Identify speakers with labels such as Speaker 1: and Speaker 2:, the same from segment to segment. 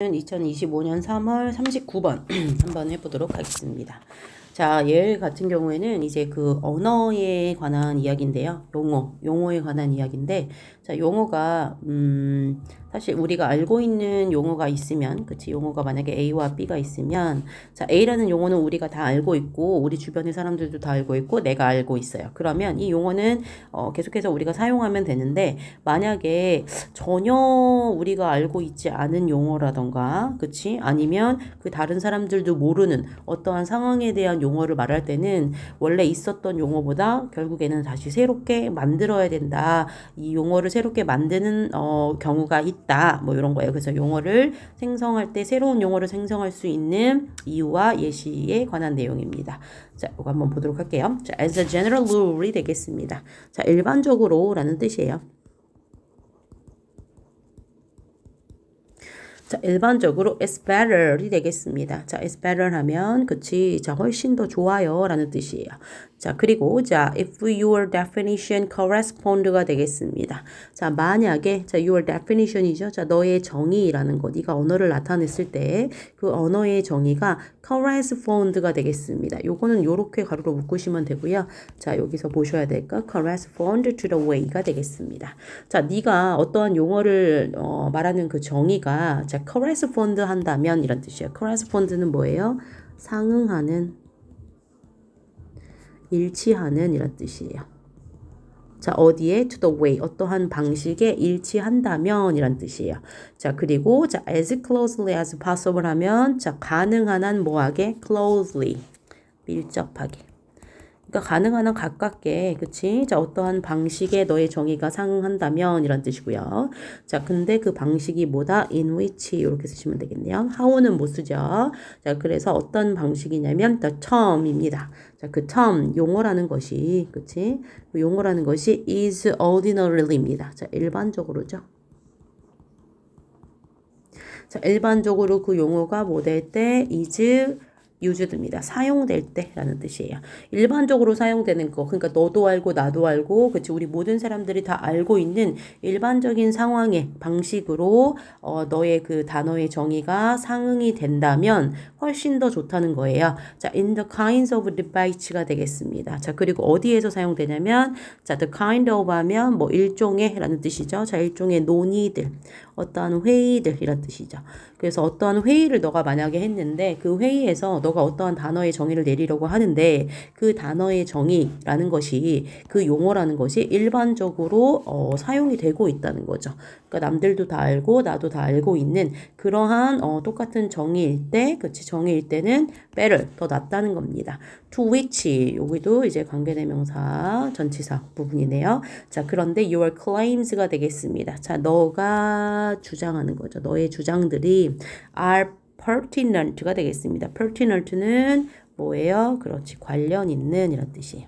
Speaker 1: 2025년 3월 39번 한번 해보도록 하겠습니다. 자, 얘 같은 경우에는 이제 그 언어에 관한 이야기인데요. 용어, 용어에 관한 이야기인데, 자, 용어가, 음, 사실 우리가 알고 있는 용어가 있으면, 그치, 용어가 만약에 A와 B가 있으면, 자, A라는 용어는 우리가 다 알고 있고, 우리 주변의 사람들도 다 알고 있고, 내가 알고 있어요. 그러면 이 용어는, 어, 계속해서 우리가 사용하면 되는데, 만약에 전혀 우리가 알고 있지 않은 용어라던가, 그치, 아니면 그 다른 사람들도 모르는 어떠한 상황에 대한 용어를 말할 때는 원래 있었던 용어보다 결국에는 다시 새롭게 만들어야 된다. 이 용어를 새롭게 만드는 어, 경우가 있다. 뭐 이런 거예요. 그래서 용어를 생성할 때 새로운 용어를 생성할 수 있는 이유와 예시에 관한 내용입니다. 자, 이거 한번 보도록 할게요. 자, as a general rule이 되겠습니다. 자, 일반적으로라는 뜻이에요. 자, 일반적으로 it's better이 되겠습니다. 자, it's better 하면 그치, 자, 훨씬 더 좋아요라는 뜻이에요. 자, 그리고 자, if your definition correspond가 되겠습니다. 자, 만약에 자, your definition이죠. 자, 너의 정의라는 거, 네가 언어를 나타냈을 때 그 언어의 정의가 correspond가 되겠습니다. 요거는 요렇게 가로로 묶으시면 되고요. 자, 여기서 보셔야 될까? correspond to the way가 되겠습니다. 자, 네가 어떠한 용어를 어, 말하는 그 정의가 자, correspond 한다면 이런 뜻이에요. correspond는 뭐예요? 상응하는 일치하는 이런 뜻이에요. 자, 어디에 to the way 어떠한 방식에 일치한다면 이란 뜻이에요. 자, 그리고 자, as closely as possible 하면 자, 가능한 한 뭐하게 closely 밀접하게. 그러니까 가능한 한 가깝게, 그치? 자, 어떠한 방식에 너의 정의가 상응한다면 이런 뜻이고요. 자, 근데 그 방식이 뭐다? in which 이렇게 쓰시면 되겠네요. how는 못 쓰죠. 자, 그래서 어떤 방식이냐면 the term입니다. 자, 그 term, 용어라는 것이, 그치? 그 용어라는 것이 is ordinary입니다. 자, 일반적으로죠. 자, 일반적으로 그 용어가 뭐 될 때 is 유즈드입니다. 사용될 때라는 뜻이에요. 일반적으로 사용되는 거, 그러니까 너도 알고 나도 알고, 그치 우리 모든 사람들이 다 알고 있는 일반적인 상황의 방식으로 어, 너의 그 단어의 정의가 상응이 된다면 훨씬 더 좋다는 거예요. 자, in the kinds of debates가 되겠습니다. 자, 그리고 어디에서 사용되냐면, 자, the kind of 하면 뭐 일종의라는 뜻이죠. 자, 일종의 논의들, 어떠한 회의들 이란 뜻이죠. 그래서 어떠한 회의를 너가 만약에 했는데 그 회의에서 너가 어떠한 단어의 정의를 내리려고 하는데 그 단어의 정의라는 것이 그 용어라는 것이 일반적으로 어, 사용이 되고 있다는 거죠. 그러니까 남들도 다 알고 나도 다 알고 있는 그러한 어, 똑같은 정의일 때, 그치 정의일 때는 better 더 낫다는 겁니다. to which 여기도 이제 관계대명사 전치사 부분이네요. 자 그런데 your claims가 되겠습니다. 자 너가 주장하는 거죠. 너의 주장들이 are pertinent가 되겠습니다. pertinent는 뭐예요? 그렇지 관련 있는 이런 뜻이에요.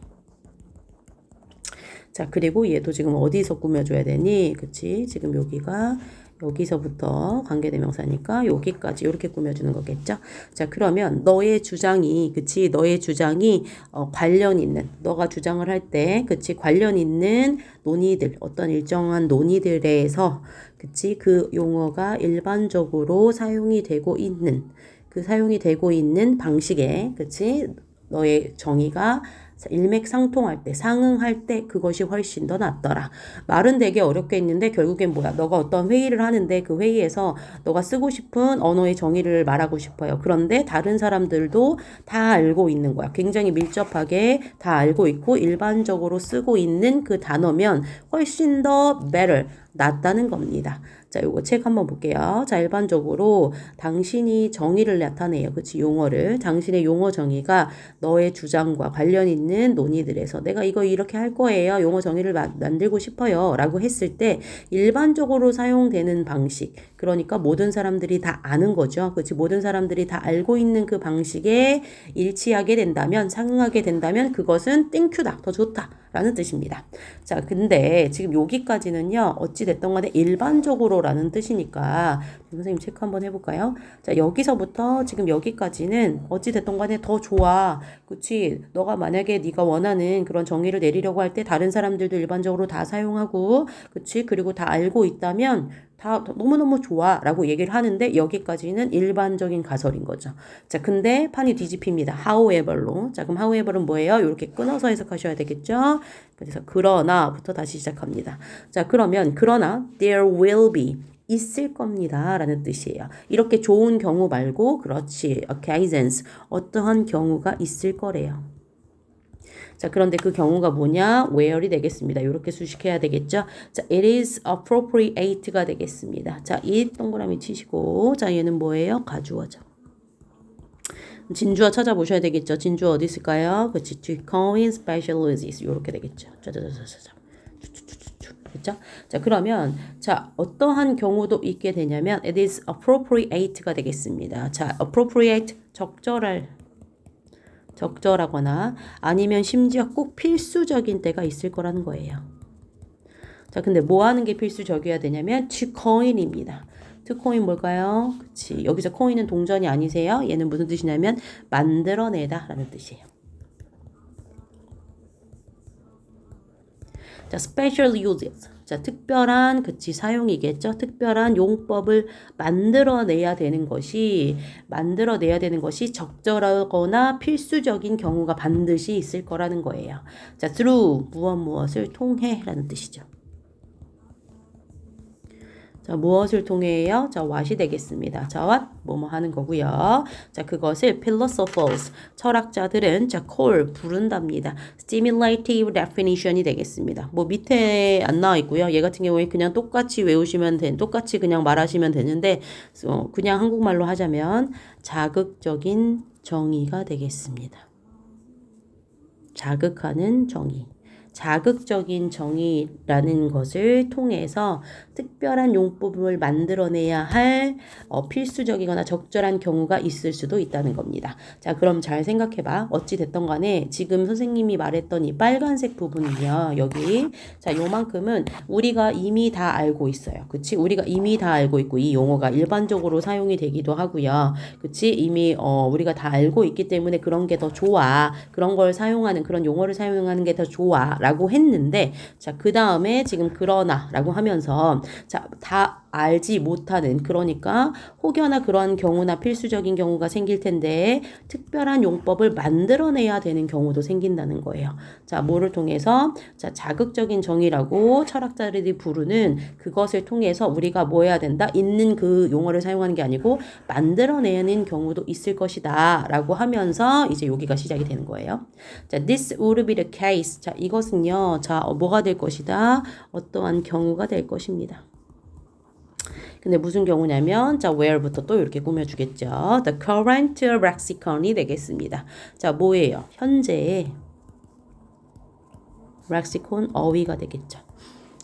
Speaker 1: 자, 그리고 얘도 지금 어디서 꾸며줘야 되니? 그치? 지금 여기가 여기서부터 관계대명사니까 여기까지 이렇게 꾸며주는 거겠죠. 자 그러면 너의 주장이 그치? 너의 주장이 어, 관련 있는 너가 주장을 할 때 그치? 관련 있는 논의들 어떤 일정한 논의들에서 그치? 그 용어가 일반적으로 사용이 되고 있는 그 사용이 되고 있는 방식에 그치? 너의 정의가 일맥상통할 때, 상응할 때 그것이 훨씬 더 낫더라. 말은 되게 어렵게 했는데 결국엔 뭐야? 너가 어떤 회의를 하는데 그 회의에서 너가 쓰고 싶은 언어의 정의를 말하고 싶어요. 그런데 다른 사람들도 다 알고 있는 거야. 굉장히 밀접하게 다 알고 있고 일반적으로 쓰고 있는 그 단어면 훨씬 더 better, 낫다는 겁니다. 자, 요거 책 한번 볼게요. 자, 일반적으로 당신이 정의를 나타내요. 그치? 용어를. 당신의 용어 정의가 너의 주장과 관련 있는 논의들에서 내가 이거 이렇게 할 거예요. 용어 정의를 마, 만들고 싶어요. 라고 했을 때 일반적으로 사용되는 방식. 그러니까 모든 사람들이 다 아는 거죠. 그치? 모든 사람들이 다 알고 있는 그 방식에 일치하게 된다면, 상응하게 된다면 그것은 땡큐다. 더 좋다. 라는 뜻입니다. 자, 근데 지금 여기까지는요, 어찌됐던 간에 일반적으로라는 뜻이니까, 선생님 체크 한번 해볼까요? 자, 여기서부터 지금 여기까지는 어찌됐던 간에 더 좋아. 그치? 너가 만약에 네가 원하는 그런 정의를 내리려고 할 때 다른 사람들도 일반적으로 다 사용하고, 그치? 그리고 다 알고 있다면 다 너무너무 좋아 라고 얘기를 하는데 여기까지는 일반적인 가설인 거죠. 자, 근데 판이 뒤집힙니다. however로. 자, 그럼 however은 뭐예요? 이렇게 끊어서 해석하셔야 되겠죠? 그래서 그러나부터 다시 시작합니다. 자, 그러면 그러나 there will be 있을 겁니다. 라는 뜻이에요. 이렇게 좋은 경우 말고 그렇지. occasions 어떠한 경우가 있을 거래요. 자, 그런데 그 경우가 뭐냐? where이 되겠습니다. 이렇게 수식해야 되겠죠? 자, it is appropriate가 되겠습니다. 자, it 동그라미 치시고, 자, 얘는 뭐예요? 가주어죠. 진주어 찾아보셔야 되겠죠? 진주어 어디 있을까요? 그치, to coin special uses. 이렇게 되겠죠. 짜자자자자. 그렇죠? 자, 그러면 자, 어떠한 경우도 있게 되냐면 it is appropriate가 되겠습니다. 자, appropriate 적절할 적절하거나 아니면 심지어 꼭 필수적인 때가 있을 거라는 거예요. 자, 근데 뭐 하는 게 필수적이어야 되냐면 to coin 뭘까요? 그치. 여기서 coin은 동전이 아니세요? 얘는 무슨 뜻이냐면 만들어내다 라는 뜻이에요. 자, special uses. 자, 특별한 그치 사용이겠죠. 특별한 용법을 만들어내야 되는 것이 만들어내야 되는 것이 적절하거나 필수적인 경우가 반드시 있을 거라는 거예요. 자, through 무엇 무엇을 통해라는 뜻이죠. 자, 무엇을 통해요? 자, what이 되겠습니다. 자, what? 뭐뭐 하는 거고요. 자, 그것을 philosophers, 철학자들은 자, call, 부른답니다. stimulative definition이 되겠습니다. 뭐 밑에 안 나와 있고요. 얘 같은 경우에 그냥 똑같이 외우시면 된, 똑같이 그냥 말하시면 되는데, 어, 그냥 한국말로 하자면 자극적인 정의가 되겠습니다. 자극하는 정의. 자극적인 정의라는 것을 통해서 특별한 용법을 만들어내야 할 어, 필수적이거나 적절한 경우가 있을 수도 있다는 겁니다. 자, 그럼 잘 생각해봐. 어찌 됐던 간에 지금 선생님이 말했던 이 빨간색 부분은요, 여기. 자, 요만큼은 우리가 이미 다 알고 있어요. 그치? 우리가 이미 다 알고 있고, 이 용어가 일반적으로 사용이 되기도 하고요. 그치? 이미, 어, 우리가 다 알고 있기 때문에 그런 게 더 좋아. 그런 걸 사용하는, 그런 용어를 사용하는 게 더 좋아. 했는데, 자, 그 다음에 지금 그러나 라고 하면서, 자, 다 알지 못하는, 그러니까 혹여나 그러한 경우나 필수적인 경우가 생길 텐데, 특별한 용법을 만들어내야 되는 경우도 생긴다는 거예요. 자, 뭐를 통해서? 자, 자극적인 정의라고 철학자들이 부르는 그것을 통해서 우리가 뭐 해야 된다? 있는 그 용어를 사용하는 게 아니고, 만들어내는 경우도 있을 것이다. 라고 하면서 이제 여기가 시작이 되는 거예요. 자, this would be the case. 자, 이것 은요, 자, 어, 뭐가 될 것이다? 어떠한 경우가 될 것입니다. 근데 무슨 경우냐면 자 where부터 또 이렇게 꾸며주겠죠. The current lexicon이 되겠습니다. 자 뭐예요? 현재의 lexicon 어휘가 되겠죠.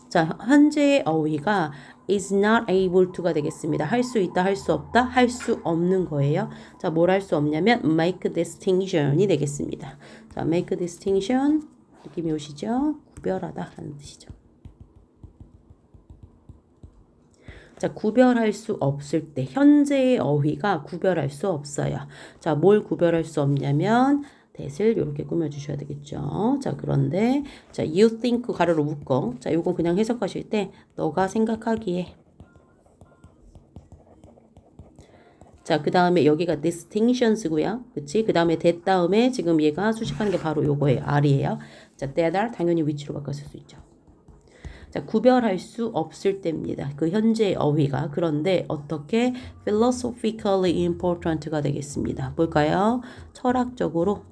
Speaker 1: 자 현재의 어휘가 is not able to가 되겠습니다. 할 수 있다, 할 수 없다, 할 수 없는 거예요. 자, 뭘 할 수 없냐면 make distinction이 되겠습니다. 자, make distinction 느낌이 오시죠? 구별하다 하는 뜻이죠. 자, 구별할 수 없을 때 현재의 어휘가 구별할 수 없어요. 자, 뭘 구별할 수 없냐면 that을 이렇게 꾸며 주셔야 되겠죠. 자, 그런데 자, you think 가로로 묶어. 자, 요건 그냥 해석하실 때 너가 생각하기에 자, 그 다음에 여기가 distinctions고요. 그치? 그 다음에 that 다음에 지금 얘가 수식하는 게 바로 요거예요. R이에요. 자, are 당연히 위치로 바꿨을 수 있죠. 자, 구별할 수 없을 때입니다. 그 현재의 어휘가. 그런데 어떻게 philosophically important가 되겠습니다. 뭘까요? 철학적으로.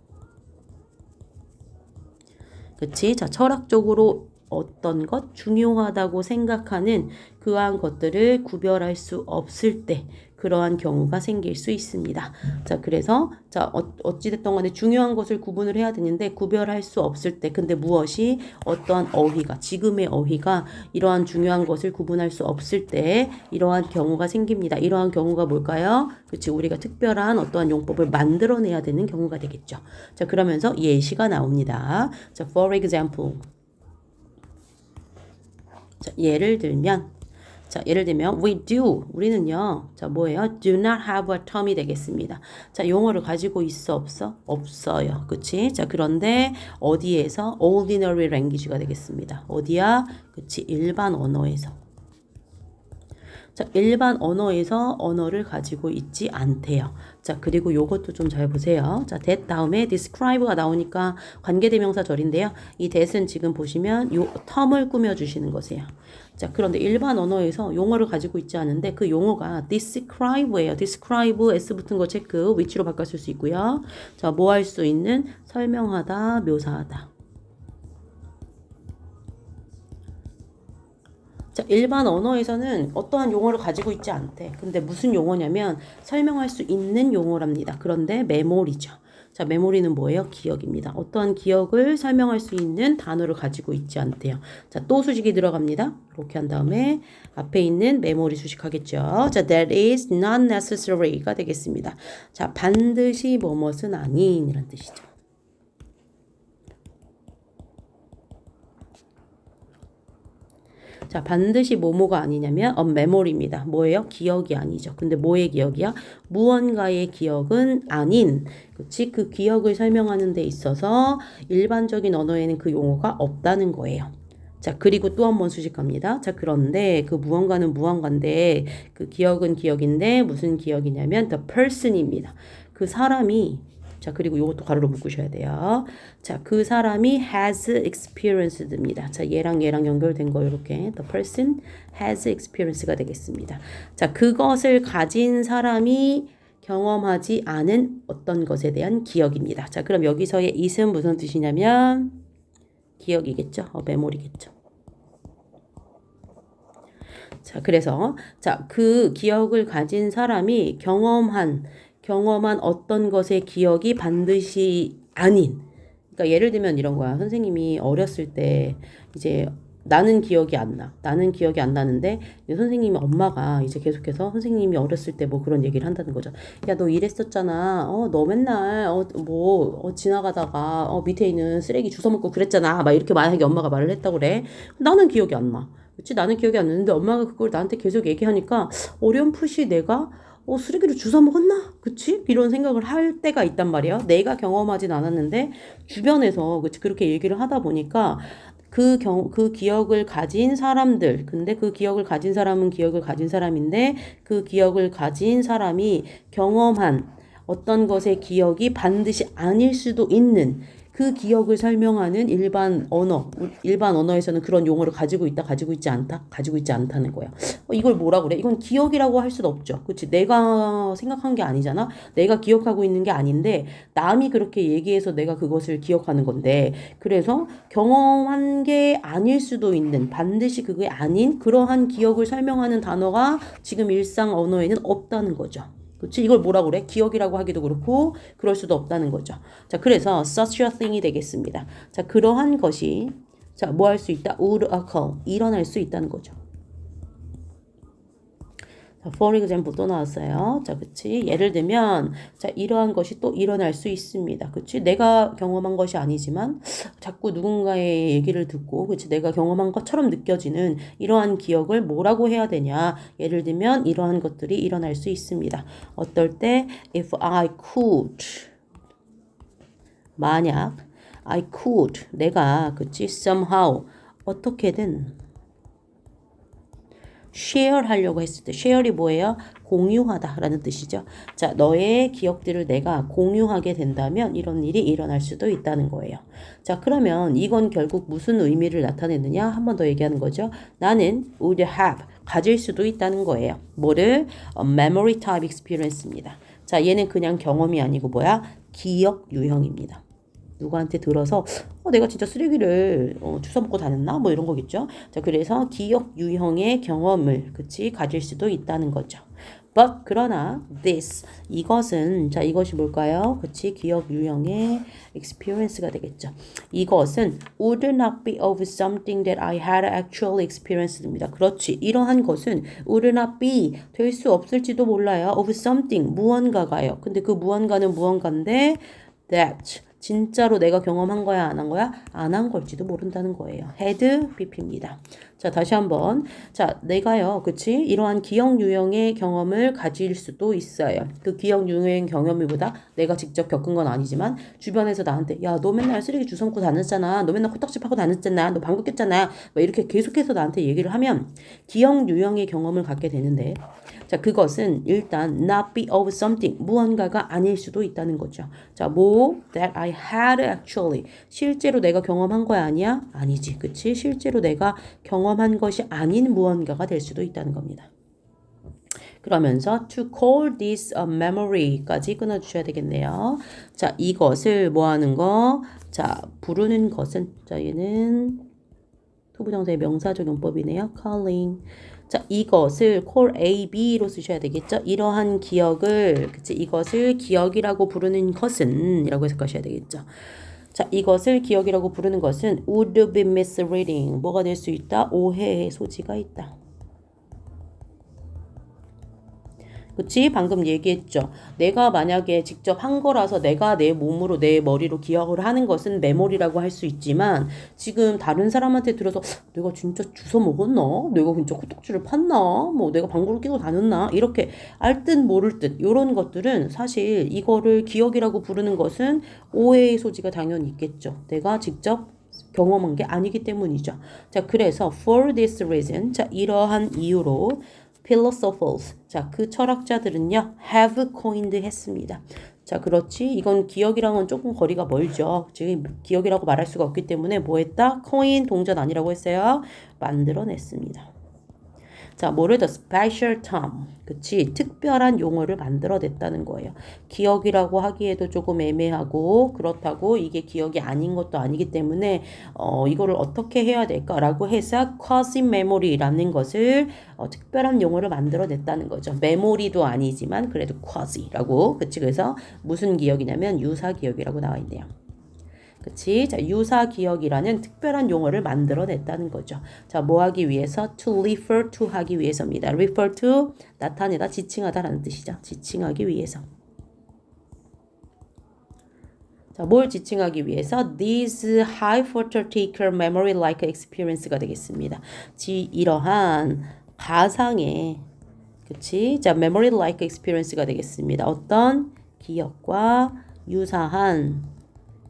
Speaker 1: 그치? 자, 철학적으로 어떤 것 중요하다고 생각하는 그러한 것들을 구별할 수 없을 때 그러한 경우가 생길 수 있습니다. 자, 그래서 자, 어, 어찌됐든 간에 중요한 것을 구분을 해야 되는데 구별할 수 없을 때 근데 무엇이 어떠한 어휘가 지금의 어휘가 이러한 중요한 것을 구분할 수 없을 때 이러한 경우가 생깁니다. 이러한 경우가 뭘까요? 그렇지. 우리가 특별한 어떠한 용법을 만들어내야 되는 경우가 되겠죠. 자, 그러면서 예시가 나옵니다. 자, for example 자, 예를 들면 자, 예를 들면 we do 우리는요. 자, 뭐예요? do not have a term이 되겠습니다. 자, 용어를 가지고 있어 없어? 없어요. 그치? 자, 그런데 어디에서 ordinary language가 되겠습니다. 어디야? 그치? 일반 언어에서. 자, 일반 언어에서 언어를 가지고 있지 않대요. 자, 그리고 요것도 좀 잘 보세요. 자, that 다음에 describe가 나오니까 관계대명사 절인데요. 이 that은 지금 보시면 요 term을 꾸며주시는 것이에요. 자, 그런데 일반 언어에서 용어를 가지고 있지 않은데 그 용어가 describe예요. describe s 붙은 거 체크 위치로 바꿨을 수 있고요. 자, 뭐 할 수 있는 설명하다, 묘사하다. 자, 일반 언어에서는 어떠한 용어를 가지고 있지 않대. 근데 무슨 용어냐면 설명할 수 있는 용어랍니다. 그런데 메모리죠. 자, 메모리는 뭐예요? 기억입니다. 어떠한 기억을 설명할 수 있는 단어를 가지고 있지 않대요. 자, 또 수식이 들어갑니다. 이렇게 한 다음에 앞에 있는 메모리 수식하겠죠. 자, that is not necessary가 되겠습니다. 자, 반드시 뭐뭇은 아닌 이란 뜻이죠. 자, 반드시 뭐뭐가 아니냐면 on memory입니다. 뭐예요? 기억이 아니죠. 근데 뭐의 기억이야? 무언가의 기억은 아닌, 그치? 그 기억을 설명하는 데 있어서 일반적인 언어에는 그 용어가 없다는 거예요. 자, 그리고 또 한 번 수식합니다. 자, 그런데 그 무언가는 무언가인데 그 기억은 기억인데 무슨 기억이냐면 the person입니다. 그 사람이 자, 그리고 이것도 가로로 묶으셔야 돼요. 자, 그 사람이 has experienced입니다. 자, 얘랑 얘랑 연결된 거 이렇게 the person has experience가 되겠습니다. 자, 그것을 가진 사람이 경험하지 않은 어떤 것에 대한 기억입니다. 자, 그럼 여기서의 it은 무슨 뜻이냐면 기억이겠죠? 어, 메모리겠죠. 자, 그래서 자, 그 기억을 가진 사람이 경험한 경험한 어떤 것의 기억이 반드시 아닌. 그러니까 예를 들면 이런 거야. 선생님이 어렸을 때 이제 나는 기억이 안 나. 나는 기억이 안 나는데 선생님이 엄마가 이제 계속해서 선생님이 어렸을 때 뭐 그런 얘기를 한다는 거죠. 야, 너 이랬었잖아. 어, 너 맨날 어, 뭐 어, 지나가다가 어, 밑에 있는 쓰레기 주워 먹고 그랬잖아. 막 이렇게 만약에 엄마가 말을 했다고 그래. 나는 기억이 안 나. 그치? 나는 기억이 안 나는데 엄마가 그걸 나한테 계속 얘기하니까 어렴풋이 내가 어, 쓰레기를 주워 먹었나? 그치? 이런 생각을 할 때가 있단 말이에요. 내가 경험하진 않았는데, 주변에서, 그치? 그렇게 얘기를 하다 보니까, 그 경, 그 기억을 가진 사람들, 근데 그 기억을 가진 사람은 기억을 가진 사람인데, 그 기억을 가진 사람이 경험한 어떤 것의 기억이 반드시 아닐 수도 있는 그 기억을 설명하는 일반 언어, 일반 언어에서는 그런 용어를 가지고 있다, 가지고 있지 않다, 가지고 있지 않다는 거예요. 어, 이걸 뭐라 그래? 이건 기억이라고 할 수는 없죠. 그치? 내가 생각한 게 아니잖아? 내가 기억하고 있는 게 아닌데, 남이 그렇게 얘기해서 내가 그것을 기억하는 건데, 그래서 경험한 게 아닐 수도 있는, 반드시 그게 아닌 그러한 기억을 설명하는 단어가 지금 일상 언어에는 없다는 거죠. 그치? 이걸 뭐라 그래? 기억이라고 하기도 그렇고, 그럴 수도 없다는 거죠. 자, 그래서 such a thing이 되겠습니다. 자, 그러한 것이, 자, 뭐 할 수 있다? would occur. 일어날 수 있다는 거죠. 자, for example 또 나왔어요. 자, 그치? 예를 들면, 자, 이러한 것이 또 일어날 수 있습니다. 그치? 내가 경험한 것이 아니지만, 자꾸 누군가의 얘기를 듣고, 그치? 내가 경험한 것처럼 느껴지는 이러한 기억을 뭐라고 해야 되냐? 예를 들면, 이러한 것들이 일어날 수 있습니다. 어떨 때, if I could, 만약, I could, 내가, 그치? somehow, 어떻게든, share 하려고 했을 때 share이 뭐예요? 공유하다 라는 뜻이죠. 자, 너의 기억들을 내가 공유하게 된다면 이런 일이 일어날 수도 있다는 거예요. 자, 그러면 이건 결국 무슨 의미를 나타내느냐? 한 번 더 얘기하는 거죠. 나는 would have 가질 수도 있다는 거예요. 뭐를? A memory type experience입니다. 자, 얘는 그냥 경험이 아니고 뭐야? 기억 유형입니다. 누구한테 들어서 어, 내가 진짜 쓰레기를 어, 주워 먹고 다녔나? 뭐 이런 거겠죠. 자, 그래서 기억 유형의 경험을 그치 가질 수도 있다는 거죠. But 그러나 this 이것은 자 이것이 뭘까요? 그치 기억 유형의 experience가 되겠죠. 이것은 would not be of something that I had actually experienced입니다. 그렇지 이러한 것은 would not be 될 수 없을지도 몰라요. of something 무언가가요. 근데 그 무언가는 무언가인데 that 진짜로 내가 경험한 거야, 안 한 거야? 안 한 걸지도 모른다는 거예요. had BP입니다. 자, 다시 한번. 자, 내가요, 그치? 이러한 기억 유형의 경험을 가질 수도 있어요. 그 기억 유형 경험이보다 내가 직접 겪은 건 아니지만 주변에서 나한테 야, 너 맨날 쓰레기 주워먹고 다녔잖아. 너 맨날 코딱지 파고 다녔잖아. 너 방귀 꼈잖아. 뭐 이렇게 계속해서 나한테 얘기를 하면 기억 유형의 경험을 갖게 되는데 자, 그것은 일단 not be of something 무언가가 아닐 수도 있다는 거죠. 자, 뭐 that I had actually 실제로 내가 경험한 거야 아니야? 아니지. 그치? 실제로 내가 경험 한 것이 아닌 무언가가 될 수도 있다는 겁니다. 그러면서 to call this a memory까지 끊어주셔야 되겠네요. 자, 이것을 뭐 하는 거? 자, 부르는 것은 자, 얘는 투부정사의 명사적 용법이네요. calling. 자, 이것을 call A, B로 쓰셔야 되겠죠? 이러한 기억을, 그치? 이것을 기억이라고 부르는 것은 이라고 해석하셔야 되겠죠? 자, 이것을 기억이라고 부르는 것은 would be misreading. 뭐가 될 수 있다? 오해의 소지가 있다. 그치? 방금 얘기했죠. 내가 만약에 직접 한 거라서 내가 내 몸으로 내 머리로 기억을 하는 것은 메모리라고 할 수 있지만 지금 다른 사람한테 들어서 내가 진짜 주워 먹었나? 내가 진짜 코딱지를 팠나? 뭐 내가 방구를 끼고 다녔나? 이렇게 알 듯 모를 듯 이런 것들은 사실 이거를 기억이라고 부르는 것은 오해의 소지가 당연히 있겠죠. 내가 직접 경험한 게 아니기 때문이죠. 자, 그래서 for this reason, 자, 이러한 이유로 philosophers. 자, 그 철학자들은요, have coined 했습니다. 자, 그렇지. 이건 기억이랑은 조금 거리가 멀죠. 지금 기억이라고 말할 수가 없기 때문에 뭐 했다? coin 동전 아니라고 했어요. 만들어냈습니다. 자, 뭐를 더 special term. 그치? 특별한 용어를 만들어냈다는 거예요. 기억이라고 하기에도 조금 애매하고 그렇다고 이게 기억이 아닌 것도 아니기 때문에 어, 이거를 어떻게 해야 될까라고 해서 quasi memory라는 것을 어, 특별한 용어를 만들어냈다는 거죠. 메모리도 아니지만 그래도 quasi라고. 그치? 그래서 무슨 기억이냐면 유사 기억이라고 나와 있네요. 그치? 자, 유사 기억이라는 특별한 용어를 만들어냈다는 거죠. 자, 뭐 하기 위해서? to refer to 하기 위해서입니다. refer to 나타내다, 지칭하다라는 뜻이죠. 지칭하기 위해서. 자, 뭘 지칭하기 위해서? These high phototaker memory-like experience가 되겠습니다. 지, 이러한 가상의, 그치? 자, memory-like experience가 되겠습니다. 어떤 기억과 유사한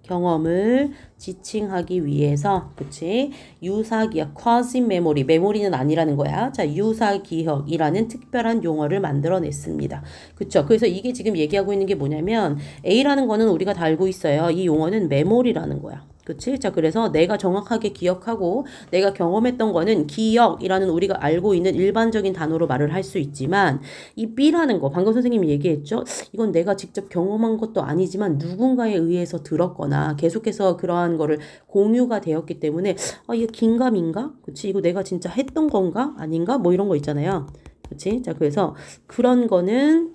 Speaker 1: 경험을 지칭하기 위해서 그치? 유사 기억 quasi memory. 메모리는 아니라는 거야. 자 유사 기억이라는 특별한 용어를 만들어냈습니다. 그쵸? 그래서 이게 지금 얘기하고 있는 게 뭐냐면 A라는 거는 우리가 다 알고 있어요. 이 용어는 메모리라는 거야 그치? 자, 그래서 내가 정확하게 기억하고 내가 경험했던 거는 기억이라는 우리가 알고 있는 일반적인 단어로 말을 할 수 있지만 이 B라는 거, 방금 선생님이 얘기했죠? 이건 내가 직접 경험한 것도 아니지만 누군가에 의해서 들었거나 계속해서 그러한 거를 공유가 되었기 때문에 아, 이게 긴가민가? 그치? 이거 내가 진짜 했던 건가? 아닌가? 뭐 이런 거 있잖아요. 그치? 자, 그래서 그런 거는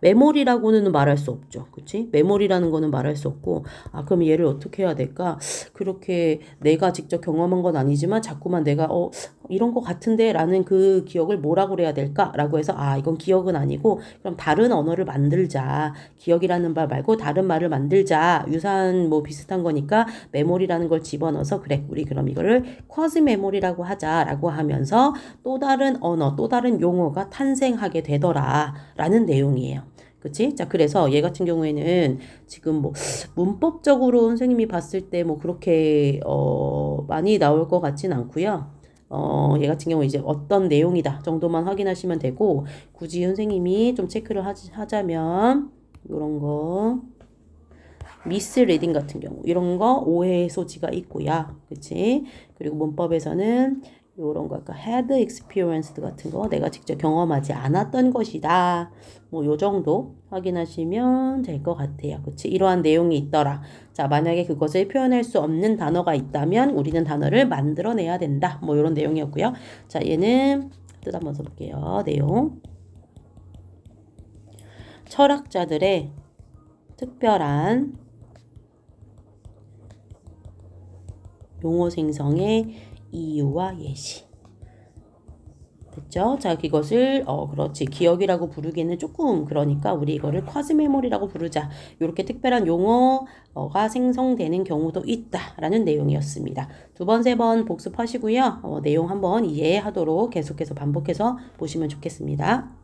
Speaker 1: 메모리라고는 말할 수 없죠. 그치? 메모리라는 거는 말할 수 없고, 아, 그럼 얘를 어떻게 해야 될까? 그렇게 내가 직접 경험한 건 아니지만 자꾸만 내가, 어, 이런 거 같은데? 라는 그 기억을 뭐라고 그래야 될까? 라고 해서, 아, 이건 기억은 아니고, 그럼 다른 언어를 만들자. 기억이라는 말 말고 다른 말을 만들자. 유사한 뭐 비슷한 거니까 메모리라는 걸 집어넣어서, 그래, 우리 그럼 이거를 쿼즈 메모리라고 하자라고 하면서 또 다른 언어, 또 다른 용어가 탄생하게 되더라. 라는 내용이에요. 그치? 자, 그래서 얘 같은 경우에는 지금 뭐 문법적으로 선생님이 봤을 때 뭐 그렇게 어 많이 나올 것 같진 않고요. 어, 얘 같은 경우 이제 어떤 내용이다 정도만 확인하시면 되고 굳이 선생님이 좀 체크를 하자면 이런 거 미스 리딩 같은 경우 이런 거 오해의 소지가 있고요. 그치? 그리고 문법에서는 요런 거, 아까 had experienced 같은 거 내가 직접 경험하지 않았던 것이다. 뭐 요 정도 확인하시면 될 것 같아요. 그치? 이러한 내용이 있더라. 자, 만약에 그것을 표현할 수 없는 단어가 있다면 우리는 단어를 만들어내야 된다. 뭐 요런 내용이었고요. 자, 얘는 뜻 한번 써볼게요. 내용. 철학자들의 특별한 용어 생성의 이유와 예시. 됐죠? 자, 이것을 어 그렇지 기억이라고 부르기는 조금 그러니까 우리 이거를 쿼즈 메모리라고 부르자. 이렇게 특별한 용어가 생성되는 경우도 있다라는 내용이었습니다. 두 번, 세 번 복습하시고요. 어, 내용 한번 이해하도록 계속해서 반복해서 보시면 좋겠습니다.